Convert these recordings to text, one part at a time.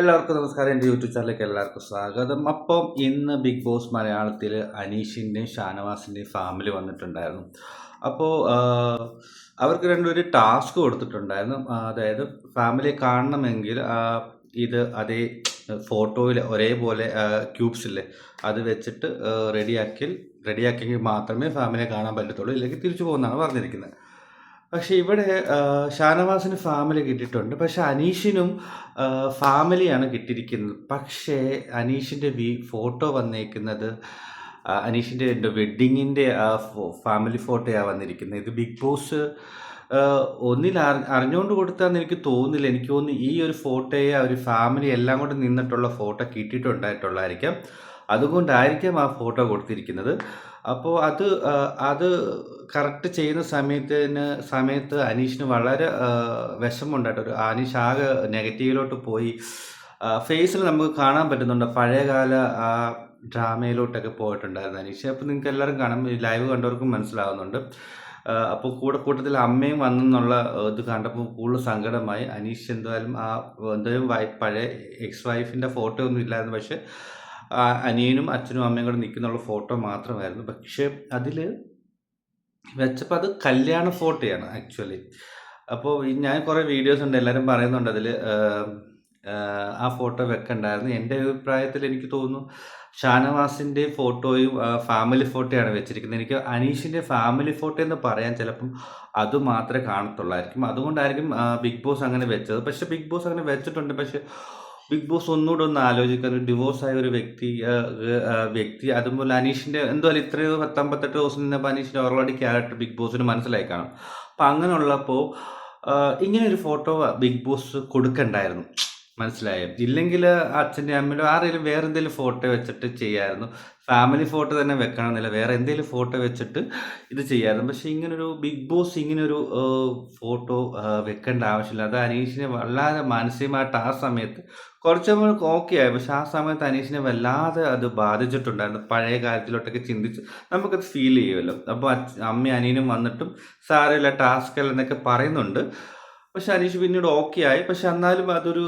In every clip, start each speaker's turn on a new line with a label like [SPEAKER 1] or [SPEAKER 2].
[SPEAKER 1] എല്ലാവർക്കും നമസ്കാരം. എന്റെ യൂട്യൂബ് ചാനലിലേക്ക് എല്ലാവർക്കും സ്വാഗതം. അപ്പം ഇന്ന് ബിഗ് ബോസ് മലയാളത്തിൽ അനീഷിന്റെയും ഷാനവാസിന്റെയും ഫാമിലി വന്നിട്ടുണ്ടായിരുന്നു. അപ്പോൾ അവർക്ക് രണ്ടൊരു ടാസ്ക് കൊടുത്തിട്ടുണ്ടായിരുന്നു. അതായത് ഫാമിലി കാണണമെങ്കിൽ ഇത് അതേ ഫോട്ടോയിൽ ഒരേപോലെ ക്യൂബ്സ് ഇല്ലേ അത് വെച്ചിട്ട് റെഡിയാക്കിൽ റെഡിയാക്കിയെങ്കിൽ മാത്രമേ ഫാമിലിയെ കാണാൻ പറ്റത്തുള്ളൂ. ഇല്ലെങ്കിൽ തിരിച്ചു പോകുന്നതാണ് പറഞ്ഞിരിക്കുന്നത്. പക്ഷേ ഇവിടെ ഷാനവാസിന് ഫാമിലി കിട്ടിയിട്ടുണ്ട്. പക്ഷെ അനീഷിനും ഫാമിലിയാണ് കിട്ടിയിരിക്കുന്നത്. പക്ഷേ അനീഷിന്റെ വി ഫോട്ടോ വന്നേക്കുന്നത് അനീഷിന്റെ എന്റെ വെഡ്ഡിങ്ങിന്റെ ഫാമിലി ഫോട്ടോയാണ് വന്നിരിക്കുന്നത്. ഇത് ബിഗ് ബോസ് ഒന്നിൽ അറി- അറിഞ്ഞുകൊണ്ട് കൊടുത്താന്ന് എനിക്ക് തോന്നുന്നില്ല. എനിക്ക് തോന്നുന്നു ഈ ഒരു ഫോട്ടോയെ അവർ ഫാമിലി എല്ലാം കൂടെ നിന്നിട്ടുള്ള ഫോട്ടോ കിട്ടിയിട്ടുണ്ടായിട്ടുള്ളതായിരിക്കാം. അതുകൊണ്ടായിരിക്കാം ആ ഫോട്ടോ കൊടുത്തിരിക്കുന്നത്. അപ്പോൾ അത് അത് കറക്റ്റ് ചെയ്യുന്ന സമയത്തിന് സമയത്ത് അനീഷിന് വളരെ വിഷമമുണ്ടായിട്ട് ഒരു അനീഷ് ആകെ നെഗറ്റീവിലോട്ട് പോയി. ഫേസിൽ നമുക്ക് കാണാൻ പറ്റുന്നുണ്ട്. പഴയകാല ആ ഡ്രാമയിലോട്ടൊക്കെ പോയിട്ടുണ്ടായിരുന്നു അനീഷ്. അപ്പോൾ നിങ്ങൾക്ക് എല്ലാവരും കാണാം. ഈ ലൈവ് കണ്ടവർക്കും മനസ്സിലാവുന്നുണ്ട്. അപ്പോൾ കൂടെ കൂട്ടത്തിൽ അമ്മയും വന്നെന്നുള്ള ഇത് കണ്ടപ്പോൾ കൂടുതൽ സങ്കടമായി. അനീഷ് എന്തായാലും ആ എന്തായാലും പഴയ എക്സ് വൈഫിന്റെ ഫോട്ടോ ഒന്നും ഇല്ലായിരുന്നു. പക്ഷേ അനിയനും അച്ഛനും അമ്മയും കൂടെ നിൽക്കുന്നുള്ള ഫോട്ടോ മാത്രമായിരുന്നു. പക്ഷേ അതിൽ വെച്ചപ്പോൾ അത് കല്യാണ ഫോട്ടോയാണ് ആക്ച്വലി. അപ്പോൾ ഞാൻ കുറേ വീഡിയോസ് ഉണ്ട് എല്ലാവരും പറയുന്നുണ്ട് അതിൽ ആ ഫോട്ടോ വെക്കണ്ടായിരുന്നു. എന്റെ അഭിപ്രായത്തിൽ എനിക്ക് തോന്നുന്നു ഷാനവാസിന്റെ ഫോട്ടോയും ഫാമിലി ഫോട്ടോയാണ് വെച്ചിരിക്കുന്നത്. എനിക്ക് അനീഷിന്റെ ഫാമിലി ഫോട്ടോ എന്ന് പറയാൻ ചിലപ്പം അത് മാത്രമേ കാണത്തുള്ളായിരിക്കും. അതുകൊണ്ടായിരിക്കും ബിഗ് ബോസ് അങ്ങനെ വെച്ചത്. പക്ഷേ ബിഗ് ബോസ് അങ്ങനെ വെച്ചിട്ടുണ്ട്. പക്ഷെ ബിഗ് ബോസ് ഒന്നുകൂടെ ഒന്ന് ആലോചിക്കാൻ ഡിവോഴ്സ് ആയ ഒരു വ്യക്തി വ്യക്തി. അതുപോലെ അനീഷിന്റെ എന്തായാലും ഇത്രയോ പത്തമ്പത്തെട്ട് ദിവസം നിന്നപ്പോൾ അനീഷിന്റെ ഓൾറെഡി ക്യാരക്ടർ ബിഗ് ബോസിന് മനസ്സിലായി കാണും. അപ്പം അങ്ങനെയുള്ളപ്പോൾ ഇങ്ങനെ ഒരു ഫോട്ടോ ബിഗ് ബോസ് കൊടുക്കണ്ടായിരുന്നു. മനസ്സിലായോ? ഇല്ലെങ്കിൽ അച്ഛന്റെ അമ്മയിലോ ആരെങ്കിലും വേറെ എന്തെങ്കിലും ഫോട്ടോ വെച്ചിട്ട് ചെയ്യായിരുന്നു. ഫാമിലി ഫോട്ടോ തന്നെ വെക്കണമെന്നില്ല. വേറെ എന്തെങ്കിലും ഫോട്ടോ വെച്ചിട്ട് ഇത് ചെയ്യായിരുന്നു. പക്ഷേ ഇങ്ങനൊരു ബിഗ് ബോസ് ഇങ്ങനൊരു ഫോട്ടോ വെക്കേണ്ട ആവശ്യമില്ല. അത് അനീഷിനെ വളരെ മാനസികമായിട്ട് ആ സമയത്ത് കുറച്ച് ഓക്കെ ആയി. പക്ഷെ ആ സമയത്ത് അനീഷിനെ വല്ലാതെ അത് ബാധിച്ചിട്ടുണ്ടായിരുന്നു. പഴയ കാര്യത്തിലോട്ടൊക്കെ ചിന്തിച്ച് നമുക്കത് ഫീൽ ചെയ്യുമല്ലോ. അപ്പോൾ അമ്മയും അനിയനും വന്നിട്ടും സാരമില്ല ടാസ്ക് അല്ല എന്നൊക്കെ പറയുന്നുണ്ട്. പക്ഷെ അനീഷ് പിന്നീട് ഓക്കെ ആയി. പക്ഷെ എന്നാലും അതൊരു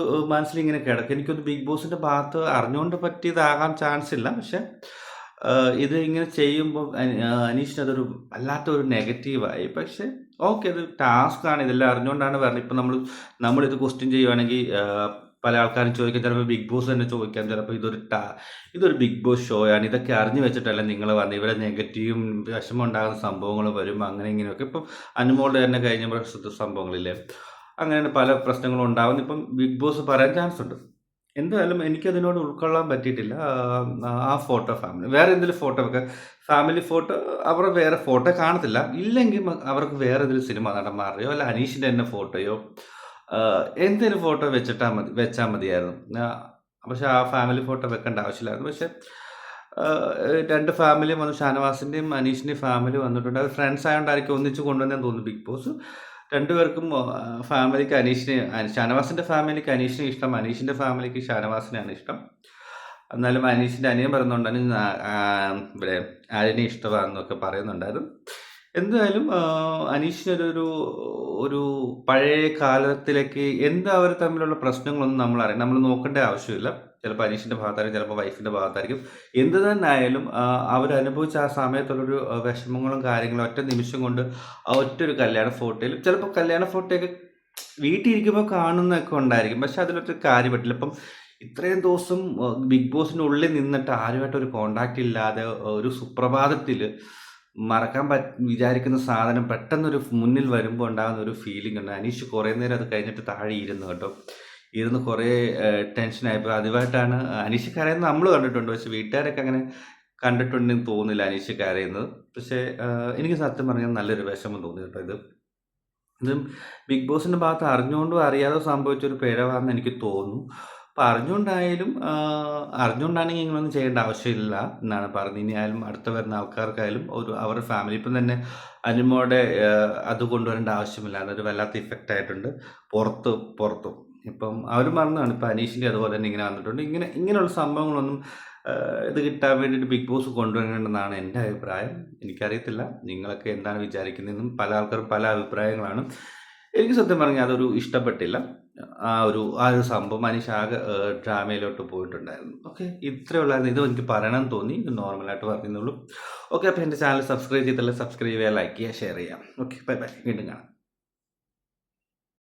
[SPEAKER 1] ഇങ്ങനെ കിടക്കും. എനിക്കൊന്ന് ബിഗ് ബോസിന്റെ ഭാഗത്ത് അറിഞ്ഞുകൊണ്ട് പറ്റിയതാകാൻ ചാൻസ് ഇല്ല. പക്ഷെ ഇത് ഇങ്ങനെ ചെയ്യുമ്പോൾ അനീഷിന് അതൊരു വല്ലാത്തൊരു നെഗറ്റീവായി പക്ഷെ ഓക്കെ അത് ടാസ്ക് ആണ്. ഇതെല്ലാം അറിഞ്ഞുകൊണ്ടാണ് പറഞ്ഞത്. ഇപ്പം നമ്മൾ നമ്മളിത് ക്വസ്റ്റ്യൻ ചെയ്യുവാണെങ്കിൽ പല ആൾക്കാരും ചോദിക്കാൻ ചിലപ്പോൾ ബിഗ് ബോസ് തന്നെ ചോദിക്കാം ചിലപ്പോൾ ഇതൊരു ടാ ഇതൊരു ബിഗ് ബോസ് ഷോയാണ് ഇതൊക്കെ അറിഞ്ഞു വെച്ചിട്ടല്ല നിങ്ങൾ വന്ന്. ഇവിടെ നെഗറ്റീവും വിഷമം ഉണ്ടാകുന്ന സംഭവങ്ങൾ വരും അങ്ങനെ ഇങ്ങനെയൊക്കെ. ഇപ്പം അനുമോളുടെ തന്നെ കഴിഞ്ഞ പ്രശ്നത്തെ സംഭവങ്ങളില്ലേ? അങ്ങനെ പല പ്രശ്നങ്ങളും ഉണ്ടാകുന്നു ഇപ്പം ബിഗ് ബോസ് പറയാൻ ചാൻസ് ഉണ്ട്. എന്തായാലും എനിക്കതിനോട് ഉൾക്കൊള്ളാൻ പറ്റിയിട്ടില്ല. ആ, ആ ഫോട്ടോ ഫാമിലി വേറെ എന്തെങ്കിലും ഫോട്ടോ ഒക്കെ? ഫാമിലി ഫോട്ടോ അവർ വേറെ ഫോട്ടോ കാണത്തില്ല. ഇല്ലെങ്കിൽ അവർക്ക് വേറെ എന്തെങ്കിലും സിനിമ നടന്മാരുടെയോ അല്ല അനീഷിന്റെ തന്നെ ഫോട്ടോയോ എന്തെങ്കിലും ഫോട്ടോ വെച്ചിട്ടാ മതി വെച്ചാൽ മതിയായിരുന്നു. പക്ഷെ ആ ഫാമിലി ഫോട്ടോ വെക്കേണ്ട ആവശ്യമില്ലായിരുന്നു. പക്ഷെ രണ്ട് ഫാമിലി വന്നു. ഷാനവാസിന്റെയും അനീഷിന്റെയും ഫാമിലി വന്നിട്ടുണ്ട്. അത് ഫ്രണ്ട്സ് ആയതുകൊണ്ടായിരിക്കും ഒന്നിച്ച് കൊണ്ടുവന്നതെന്ന് തോന്നുന്നു ബിഗ് ബോസ്. രണ്ടുപേർക്കും ഫാമിലിക്ക് അനീഷിനെ അനി- ഷാനവാസിന്റെ ഫാമിലിക്ക് അനീഷിനെ ഇഷ്ടം അനീഷിന്റെ ഫാമിലിക്ക് ഷാനവാസിനെയാണ് ഇഷ്ടം. എന്നാലും അനീഷിന്റെ അനിയൻ പറയുന്നുണ്ടെങ്കിൽ അനീ ഇവിടെ ആര്യനെ ഇഷ്ടമാണെന്നൊക്കെ പറയുന്നുണ്ടായിരുന്നു. എന്തായാലും അനീഷിനൊരു ഒരു ഒരു പഴയ കാലത്തിലേക്ക് എന്താ അവർ തമ്മിലുള്ള പ്രശ്നങ്ങളൊന്നും നമ്മൾ അറിയാം. നമ്മൾ നോക്കേണ്ട ആവശ്യമില്ല. ചിലപ്പോൾ അനീഷിന്റെ ഭാഗത്തായിരിക്കും ചിലപ്പോൾ വൈഫിന്റെ ഭാഗത്തായിരിക്കും. എന്ത് തന്നെ ആയാലും അവരനുഭവിച്ച ആ സമയത്തുള്ളൊരു വിഷമങ്ങളും കാര്യങ്ങളും ഒറ്റ നിമിഷം കൊണ്ട് ആ ഒറ്റ ഒരു കല്യാണ ഫോട്ടോയിൽ ചിലപ്പോൾ കല്യാണ ഫോട്ടോയൊക്കെ വീട്ടിൽ ഇരിക്കുമ്പോൾ കാണുന്നൊക്കെ ഉണ്ടായിരിക്കും. പക്ഷെ അതിലൊരു കാര്യം പറ്റില്ല ഇപ്പം ഇത്രയും ദിവസം ബിഗ് ബോസിനുള്ളിൽ നിന്നിട്ട് ആരുമായിട്ട് ഒരു കോണ്ടാക്റ്റ് ഇല്ലാതെ ഒരു സുപ്രഭാതത്തിൽ മറക്കാൻ പറ്റ വിചാരിക്കുന്ന സാധനം പെട്ടെന്നൊരു മുന്നിൽ വരുമ്പോൾ ഉണ്ടാകുന്ന ഒരു ഫീലിംഗ് ഉണ്ട്. അനീഷ് കുറേ നേരം അത് കഴിഞ്ഞിട്ട് താഴെ ഇരുന്നു കേട്ടോ. ഇരുന്ന് കുറേ ടെൻഷനായപ്പോൾ അതുമായിട്ടാണ് അനീഷ് കരയുന്നത് നമ്മൾ കണ്ടിട്ടുണ്ട്. പക്ഷെ വീട്ടുകാരൊക്കെ അങ്ങനെ കണ്ടിട്ടുണ്ടെന്ന് തോന്നുന്നില്ല അനീഷ് കരയുന്നത്. പക്ഷേ എനിക്ക് സത്യം പറഞ്ഞാൽ നല്ലൊരു വിഷമം തോന്നി കേട്ടോ ഇത്. ഇത് ബിഗ് ബോസിന്റെ ഭാഗത്ത് അറിഞ്ഞുകൊണ്ടും അറിയാതെ സംഭവിച്ചൊരു പിഴവാണെന്ന് എനിക്ക് തോന്നുന്നു. അപ്പം അറിഞ്ഞുകൊണ്ടായാലും അറിഞ്ഞുകൊണ്ടാണെങ്കിൽ ഇങ്ങനൊന്നും ചെയ്യേണ്ട ആവശ്യമില്ല എന്നാണ് പറഞ്ഞു ഇനി ആയാലും അടുത്ത വരുന്ന ആൾക്കാർക്കായാലും ഒരു അവരുടെ ഫാമിലി ഇപ്പം തന്നെ അനുമോടെ അത് കൊണ്ടുവരേണ്ട ആവശ്യമില്ല. അതൊരു വല്ലാത്ത ഇഫക്റ്റ് ആയിട്ടുണ്ട്. പുറത്ത് പുറത്തും. ഇപ്പം അവർ മറന്നതാണ് ഇപ്പം അനീഷിന്റെ അതുപോലെ തന്നെ ഇങ്ങനെ വന്നിട്ടുണ്ട്. ഇങ്ങനെ ഇങ്ങനെയുള്ള സംഭവങ്ങളൊന്നും ഇത് കിട്ടാൻ വേണ്ടിയിട്ട് ബിഗ് ബോസ് കൊണ്ടുവരേണ്ടെന്നാണ് എന്റെ അഭിപ്രായം. എനിക്കറിയത്തില്ല. നിങ്ങളൊക്കെ എന്താണ് വിചാരിക്കുന്നതെന്നും പല ആൾക്കാരും പല അഭിപ്രായങ്ങളാണ്. എനിക്ക് സത്യം പറഞ്ഞാൽ അതൊരു ഇഷ്ടപ്പെട്ടില്ല. ആ ഒരു ആ ഒരു സംഭവം മനുഷ്യ ആകെ ഡ്രാമയിലോട്ട് പോയിട്ടുണ്ടായിരുന്നു. ഓക്കെ ഇത്രയേ ഉള്ളായിരുന്നു. ഇത് എനിക്ക് പറയണം തോന്നി. ഇത് നോർമലായിട്ട് പറയുന്നുള്ളൂ ഓക്കെ അപ്പോൾ എന്റെ ചാനൽ സബ്സ്ക്രൈബ് ചെയ്തിട്ടുള്ള സബ്സ്ക്രൈബ് ചെയ്യുക ലൈക്ക് ചെയ്യുക ഷെയർ ചെയ്യാം ഓക്കെ ബൈ ബൈ വീണ്ടും കാണാം.